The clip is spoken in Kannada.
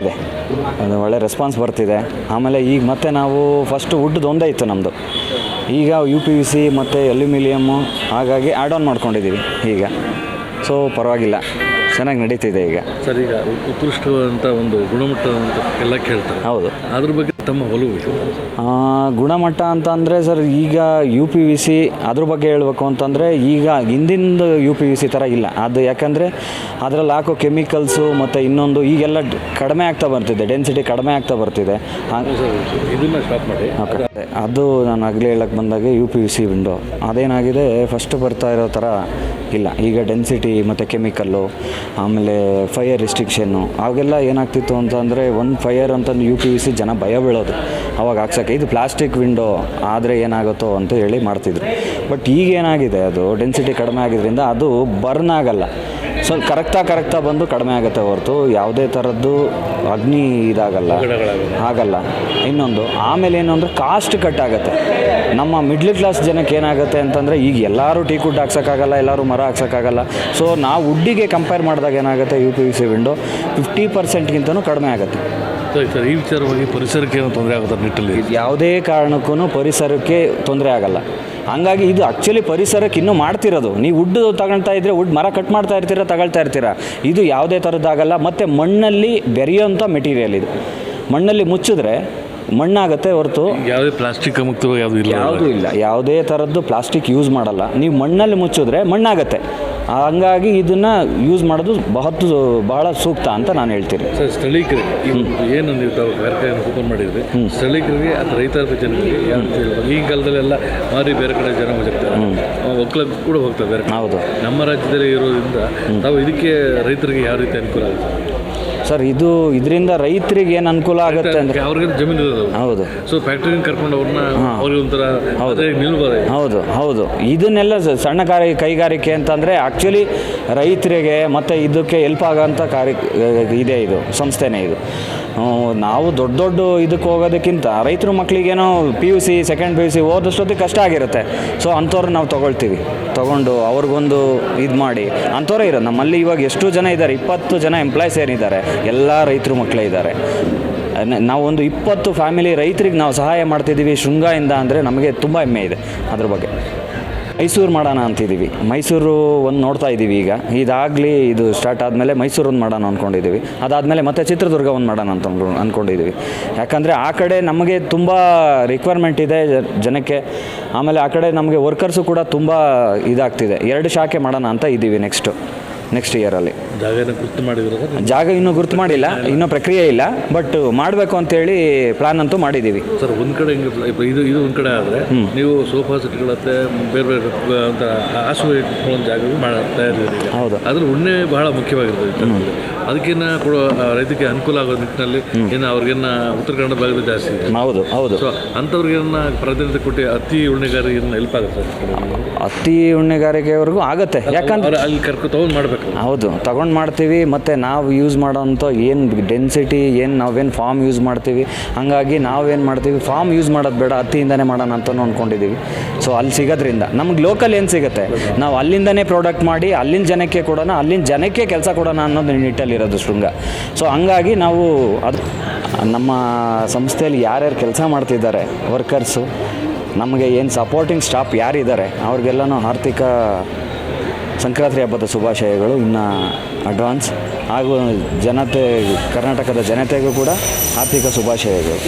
ಇದೆ. ಅದು ಒಳ್ಳೆ ರೆಸ್ಪಾನ್ಸ್ ಬರ್ತಿದೆ. ಆಮೇಲೆ ಈಗ ಮತ್ತೆ ನಾವು ಫಸ್ಟ್ ವುಡ್ದು ಒಂದೇ ಇತ್ತು ನಮ್ಮದು ಈಗ ಯು ಪಿ ವಿ ಸಿ ಮತ್ತು ಅಲ್ಯೂಮಿನಿಯಮ್ಮು ಹಾಗಾಗಿ ಆ್ಯಡ್ ಆನ್ ಮಾಡ್ಕೊಂಡಿದ್ದೀವಿ ಈಗ. ಸೊ ಪರವಾಗಿಲ್ಲ. ಚೆನ್ನಾಗಿ ನಡೀತಿದೆ ಈಗ. ಸರ್ ಈಗ ಉತ್ಕೃಷ್ಟವಾದಂಥ ಒಂದು ಗುಣಮಟ್ಟ ಅಂತ ಎಲ್ಲ ಕೇಳ್ತಾರೆ. ಹೌದು. ಅದ್ರ ಬಗ್ಗೆ ತಮ್ಮ ಒಲವು ಗುಣಮಟ್ಟ ಅಂತ ಅಂದರೆ ಸರ್ ಈಗ ಯು ಪಿ ವಿ ಸಿ ಅದ್ರ ಬಗ್ಗೆ ಹೇಳ್ಬೇಕು ಅಂತಂದರೆ ಈಗ ಹಿಂದಿಂದು ಯು ಪಿ ವಿ ಸಿ ಥರ ಇಲ್ಲ. ಅದು ಯಾಕಂದರೆ ಅದರಲ್ಲಿ ಹಾಕೋ ಕೆಮಿಕಲ್ಸು ಮತ್ತು ಇನ್ನೊಂದು ಈಗೆಲ್ಲ ಕಡಿಮೆ ಆಗ್ತಾ ಬರ್ತಿದೆ ಡೆನ್ಸಿಟಿ ಕಡಿಮೆ ಆಗ್ತಾ ಬರ್ತಿದೆ. ಹಾಗ್- ಇದನ್ನ ಸ್ಟಾಪ್ ಮಾಡಿ. ಅದು ನಾನು ಆಗಲೇ ಹೇಳಕ್ಕೆ ಬಂದಾಗ U P V C window ಅದೇನಾಗಿದೆ first ಬರ್ತಾ ಇರೋ ಥರ ಇಲ್ಲ ಈಗ ಡೆನ್ಸಿಟಿ ಮತ್ತು ಕೆಮಿಕಲ್ಲು ಆಮೇಲೆ ಫೈಯರ್ ರಿಸ್ಟ್ರಿಕ್ಷನ್ನು ಆಗೆಲ್ಲ ಏನಾಗ್ತಿತ್ತು ಅಂತಂದರೆ ಒಂದು ಫೈಯರ್ ಅಂತಂದು ಯು ಪಿ ಯು ಸಿ ಜನ ಭಯ ಬೀಳೋದು. ಅವಾಗ ಹಾಕ್ಸೋಕ್ಕೆ. ಇದು ಪ್ಲಾಸ್ಟಿಕ್ ವಿಂಡೋ ಆದರೆ ಏನಾಗುತ್ತೋ ಅಂತ ಹೇಳಿ ಮಾಡ್ತಿದ್ರು. ಬಟ್ ಈಗ ಏನಾಗಿದೆ ಅದು? ಡೆನ್ಸಿಟಿ ಕಡಿಮೆ ಆಗಿದ್ದರಿಂದ ಅದು ಬರ್ನ್ ಆಗಲ್ಲ. ಸೊ ಕರೆಕ್ಟಾ ಕರೆಕ್ಟಾ ಬಂದು ಕಡಿಮೆ ಆಗುತ್ತೆ ಹೊರತು. ಯಾವುದೇ ಥರದ್ದು ಅಗ್ನಿ ಇದಾಗಲ್ಲ. ಆಗಲ್ಲ. ಇನ್ನೊಂದು ಆಮೇಲೆ ಏನು ಅಂದರೆ ಕಾಸ್ಟ್ ಕಟ್ ಆಗುತ್ತೆ. ನಮ್ಮ ಮಿಡ್ಲ್ ಕ್ಲಾಸ್ ಜನಕ್ಕೆ ಏನಾಗುತ್ತೆ ಅಂತಂದರೆ ಈಗ ಎಲ್ಲರೂ ಟೀ ಕುಡ್ ಹಾಕ್ಸೋಕ್ಕಾಗಲ್ಲ ಎಲ್ಲರೂ ಮರ ಹಾಕ್ಸೋಕ್ಕಾಗಲ್ಲ. ಸೊ ನಾವು ವುಡ್ಡಿಗೆ ಕಂಪೇರ್ ಮಾಡಿದಾಗ ಏನಾಗುತ್ತೆ U P V C window fifty ಪರ್ಸೆಂಟ್ಗಿಂತನೂ ಕಡಿಮೆ ಆಗುತ್ತೆ. ಸರಿ ಸರ್. ಈ ವಿಚಾರವಾಗಿ ಪರಿಸರಕ್ಕೆ ಏನೋ ತೊಂದರೆ ಆಗುತ್ತೆ ನಿಟ್ಟಲ್ಲಿ? ಯಾವುದೇ ಕಾರಣಕ್ಕೂ ಪರಿಸರಕ್ಕೆ ತೊಂದರೆ ಆಗಲ್ಲ. ಹಾಗಾಗಿ ಇದು ಆ್ಯಕ್ಚುಲಿ ಪರಿಸರಕ್ಕೆ ಇನ್ನೂ ಮಾಡ್ತಿರೋದು. ನೀವು ವುಡ್ ತಗೊಳ್ತಾ ಇದ್ರೆ ವುಡ್ ಮರ ಕಟ್ ಮಾಡ್ತಾ ಇರ್ತೀರ ತಗೊಳ್ತಾ ಇರ್ತೀರ? ಇದು ಯಾವುದೇ ಥರದ್ದಾಗಲ್ಲ ಮತ್ತು ಮಣ್ಣಲ್ಲಿ ಬೆರೆಯೋಂಥ ಮೆಟೀರಿಯಲ್ ಇದು. ಮಣ್ಣಲ್ಲಿ ಮುಚ್ಚಿದ್ರೆ ಮಣ್ಣಾಗುತ್ತೆ ಹೊರತು ಯಾವುದೇ ಪ್ಲಾಸ್ಟಿಕ್ ಮುಕ್ತವಾಗಿ ಯಾವುದು ಇಲ್ಲ ಯಾವುದೂ ಇಲ್ಲ. ಯಾವುದೇ ಥರದ್ದು ಪ್ಲಾಸ್ಟಿಕ್ ಯೂಸ್ ಮಾಡಲ್ಲ. ನೀವು ಮಣ್ಣಲ್ಲಿ ಮುಚ್ಚಿದ್ರೆ ಮಣ್ಣಾಗತ್ತೆ. ಹಂಗಾಗಿ ಇದನ್ನು ಯೂಸ್ ಮಾಡೋದು ಬಹತ್ ಬಹಳ ಸೂಕ್ತ ಅಂತ ನಾನು ಹೇಳ್ತೀನಿ. ಸರ್ ಸ್ಥಳೀಕರಿಗೆ ಏನು ನೀವು ತಾವು ಕಾರ್ಖಾನೆ ಓಪನ್ ಮಾಡಿದ್ರಿ ಸ್ಥಳೀಕರಿಗೆ ಅಥವಾ ರೈತಾಪಿ ಜನರಿಗೆ? ಈ ಕಾಲದಲ್ಲೆಲ್ಲ ಮಾರಿ ಬೇರೆ ಕಡೆ ಜನ ಹೋಗ್ತಾರೆ. ಒಕ್ಕಲ ಕೂಡ ಹೋಗ್ತಾರೆ ಬೇರೆ. ಹೌದು. ನಮ್ಮ ರಾಜ್ಯದಲ್ಲಿ ಇರೋದ್ರಿಂದ ತಾವು ಇದಕ್ಕೆ ರೈತರಿಗೆ ಯಾವ ರೀತಿ ಅನುಕೂಲ ಆಗುತ್ತೆ? ಸರ್ ಇದು ಇದರಿಂದ ರೈತರಿಗೆ ಏನು ಅನುಕೂಲ ಆಗುತ್ತೆ ಅಂದರೆ ಅವ್ರಿಗೆ ಜಮೀನು ಇರೋದು. ಹೌದು. ಸೊ ಫ್ಯಾಕ್ಟ್ರಿಗೆ ಕರ್ಕೊಂಡು ಅವ್ರನ್ನ ಅವ್ರಿಗೆ ಒಂಥರ ಹೌದು. ನಿಲ್ಬೋದು. ಹೌದು ಹೌದು. ಇದನ್ನೆಲ್ಲ ಸಣ್ಣ ಕಾರ್ಯ ಕೈಗಾರಿಕೆ ಅಂತಂದರೆ ಆ್ಯಕ್ಚುಲಿ ರೈತರಿಗೆ ಮತ್ತು ಇದಕ್ಕೆ ಹೆಲ್ಪ್ ಆಗೋಂಥ ಕಾರ್ಯ ಇದೆ ಇದು ಸಂಸ್ಥೆನೇ ಇದು. ನಾವು ದೊಡ್ಡ ದೊಡ್ಡ ಇದಕ್ಕೆ ಹೋಗೋದಕ್ಕಿಂತ ರೈತರು ಮಕ್ಕಳಿಗೇನೋ P U C second P U C ಓದಷ್ಟೊತ್ತಿಗೆ ಕಷ್ಟ ಆಗಿರುತ್ತೆ. ಸೊ ಅಂಥವ್ರು ನಾವು ತೊಗೊಳ್ತೀವಿ. ತೊಗೊಂಡು ಅವ್ರಿಗೊಂದು ಇದು ಮಾಡಿ. ಅಂಥವ್ರೇ ಇರೋದು. ನಮ್ಮಲ್ಲಿ ಇವಾಗ ಎಷ್ಟು ಜನ ಇದ್ದಾರೆ. ಇಪ್ಪತ್ತು ಜನ ಎಂಪ್ಲಾಯ್ಸ್ ಏನಿದ್ದಾರೆ. ಎಲ್ಲ ರೈತರು ಮಕ್ಕಳೇ ಇದ್ದಾರೆ. ನಾವೊಂದು ಇಪ್ಪತ್ತು ಫ್ಯಾಮಿಲಿ ರೈತರಿಗೆ ನಾವು ಸಹಾಯ ಮಾಡ್ತಿದ್ದೀವಿ ಶೃಂಗದಿಂದ ಅಂದರೆ ನಮಗೆ ತುಂಬ ಹೆಮ್ಮೆ ಇದೆ ಅದ್ರ ಬಗ್ಗೆ. ಮೈಸೂರು ಮಾಡೋಣ ಅಂತಿದ್ದೀವಿ. ಮೈಸೂರು ಒಂದು ನೋಡ್ತಾ ಇದ್ದೀವಿ ಈಗ. ಇದಾಗಲಿ ಇದು ಸ್ಟಾರ್ಟ್ ಆದಮೇಲೆ ಮೈಸೂರು ಒಂದು ಮಾಡೋಣ ಅಂದ್ಕೊಂಡಿದ್ದೀವಿ ಅದಾದಮೇಲೆ ಮತ್ತೆ ಚಿತ್ರದುರ್ಗ ಒಂದು ಮಾಡೋಣ ಅಂತ ಅಂದ್ಕೊಂಡು ಅಂದ್ಕೊಂಡಿದ್ದೀವಿ ಯಾಕಂದರೆ ಆ ಕಡೆ ನಮಗೆ ತುಂಬ ರಿಕ್ವೈರ್ಮೆಂಟ್ ಇದೆ ಜನಕ್ಕೆ. ಆಮೇಲೆ ಆ ಕಡೆ ನಮಗೆ ವರ್ಕರ್ಸು ಕೂಡ ತುಂಬ ಇದಾಗ್ತಿದೆ. ಎರಡು ಶಾಖೆ ಮಾಡೋಣ ಅಂತ ಇದ್ದೀವಿ ನೆಕ್ಸ್ಟು ನೆಕ್ಸ್ಟ್ ಇಯರಲ್ಲಿ ಜಾಗನ ಗುರ್ತು ಮಾಡಿದ್ರು ಜಾಗ ಇನ್ನೂ ಗುರ್ತು ಮಾಡಿಲ್ಲ ಇನ್ನೂ ಪ್ರಕ್ರಿಯೆ ಇಲ್ಲ ಬಟ್ ಮಾಡಬೇಕು ಅಂತೇಳಿ ಪ್ಲಾನ್ ಅಂತೂ ಮಾಡಿದ್ದೀವಿ ಸರ್ ಒಂದು ಕಡೆ ಹಿಂಗೆ ಇದು ಇದು ಒಂದು ಕಡೆ ಆದರೆ ನೀವು ಸೋಫಾ ಸೆಟ್ಗಳತ್ತೆ ಬೇರೆ ಬೇರೆ ಅಂತ ಹಾಸು ಇಟ್ಕೊಳ್ಳೋ ಜಾಗ ಮಾಡ ತಯಾರಿಸಿದ್ದೀರಿ ಹೌದು. ಅದ್ರ ಉಣ್ಣೆ ಬಹಳ ಮುಖ್ಯವಾಗಿರ್ತದೆ ಅದಕ್ಕಿನ್ನ ಕೊಡೋ ರೈತರಿಗೆ ಅನುಕೂಲ ಆಗೋ ನಿಟ್ಟಿನಲ್ಲಿ ಏನು ಅವ್ರಿಗೇನ ಉತ್ತರ ಕನ್ನಡ ಭಾಗದ ಜಾಸ್ತಿ ಹೌದು ಹೌದು. ಸೊ ಅಂಥವ್ರಿಗೇನ ಪ್ರಾಧಾನ್ಯತೆ ಕೊಟ್ಟು ಅತಿ ಉಣ್ಣೆಗಾರಿಕೆಯನ್ನು ಹೆಲ್ಪ್ ಆಗುತ್ತೆ ಅತಿ ಉಣ್ಣೆಗಾರಿಕೆವರೆಗೂ ಆಗುತ್ತೆ. ಯಾಕಂದ್ರೆ ಅಲ್ಲಿ ಕರ್ಕೊ ತಗೊಂಡು ಮಾಡಬೇಕು. ಹೌದು, ತಗೊಂಡು ಮಾಡ್ತೀವಿ, ಮತ್ತು ನಾವು ಯೂಸ್ ಮಾಡೋಂಥ ಏನು ಡೆನ್ಸಿಟಿ ಏನು ನಾವೇನು ಫಾರ್ಮ್ ಯೂಸ್ ಮಾಡ್ತೀವಿ, ಹಾಗಾಗಿ ನಾವೇನು ಮಾಡ್ತೀವಿ ಫಾರ್ಮ್ ಯೂಸ್ ಮಾಡೋದು ಬೇಡ, ಹತ್ತಿಯಿಂದನೇ ಮಾಡೋಣ ಅಂತಲೂ ಅಂದ್ಕೊಂಡಿದ್ದೀವಿ ಸೊ ಅಲ್ಲಿ ಸಿಗೋದ್ರಿಂದ, ನಮ್ಗೆ ಲೋಕಲ್ ಏನು ಸಿಗುತ್ತೆ? ನಾವು ಅಲ್ಲಿಂದನೇ ಪ್ರಾಡಕ್ಟ್ ಮಾಡಿ, ಅಲ್ಲಿನ ಜನಕ್ಕೆ ಕೊಡೋಣ, ಅಲ್ಲಿನ ಜನಕ್ಕೆ ಕೆಲಸ ಕೊಡೋಣ ಅನ್ನೋದು ನಿಟ್ಟಲ್ಲಿರೋದು ಶೃಂಗ. ಸೊ ಹಂಗಾಗಿ ನಾವು ಅದು, ನಮ್ಮ ಸಂಸ್ಥೆಯಲ್ಲಿ ಯಾರ್ಯಾರು ಕೆಲಸ ಮಾಡ್ತಿದ್ದಾರೆ ವರ್ಕರ್ಸು ನಮಗೆ ಏನು ಸಪೋರ್ಟಿಂಗ್ ಸ್ಟಾಫ್ ಯಾರಿದ್ದಾರೆ, ಅವ್ರಿಗೆಲ್ಲನೂ ಆರ್ಥಿಕ ಸಂಕ್ರಾಂತಿ ಹಬ್ಬದ ಶುಭಾಶಯಗಳು ಇನ್ನು ಅಡ್ವಾನ್ಸ್ ಹಾಗೂ ಜನತೆ ಕರ್ನಾಟಕದ ಜನತೆಗೂ ಕೂಡ ಆರ್ಥಿಕ ಶುಭಾಶಯಗಳು.